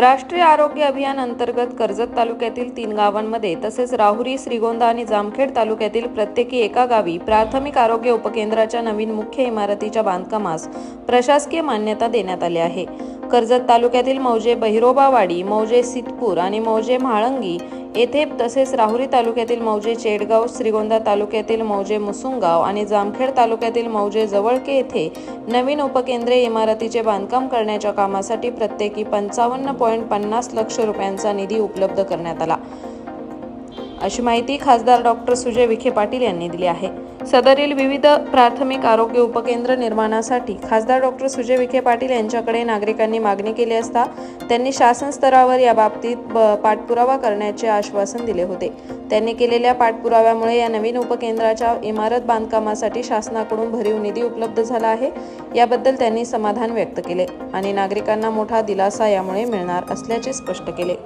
राष्ट्रीय आरोग्य अभियान अंतर्गत कर्जत तालुक्यातील तीन गावांमध्ये तसेच राहुरी श्रीगोंदा आणि जामखेड तालुक्यातील प्रत्येकी एका गावी प्राथमिक आरोग्य उपकेंद्राच्या नवीन मुख्य इमारतीच्या बांधकामास प्रशासकीय मान्यता देण्यात आली आहे. कर्जत तालुक्यातील मौजे बहिरोबावाडी मौजे सितपूर आणि मौजे म्हाळंगी येथे तसेच राहुरी तालुक्यातील मौजे चेडगाव श्रीगोंदा तालुक्यातील मौजे मुसुंगाव आणि जामखेड तालुक्यातील मौजे जवळके येथे नवीन उपकेंद्रे इमारतीचे बांधकाम करण्याच्या कामासाठी प्रत्येकी पंचावन्न पॉईंट पन्नास लक्ष रुपयांचा निधी उपलब्ध करण्यात आला. अशी माहिती खासदार डॉक्टर सुजय विखे पाटील यांनी दिली आहे. सदरील विविध प्राथमिक आरोग्य उपकेंद्र निर्माणासाठी खासदार डॉक्टर सुजय विखे पाटील यांच्याकडे नागरिकांनी मागणी केली असता त्यांनी शासन स्तरावर या बाबतीत पाठपुरावा करण्याचे आश्वासन दिले होते. त्यांनी केलेल्या पाठपुराव्यामुळे या नवीन उपकेंद्राच्या इमारत बांधकामासाठी शासनाकडून भरीव निधी उपलब्ध झाला आहे. याबद्दल त्यांनी समाधान व्यक्त केले आणि नागरिकांना मोठा दिलासा यामुळे मिळणार असल्याचे स्पष्ट केले.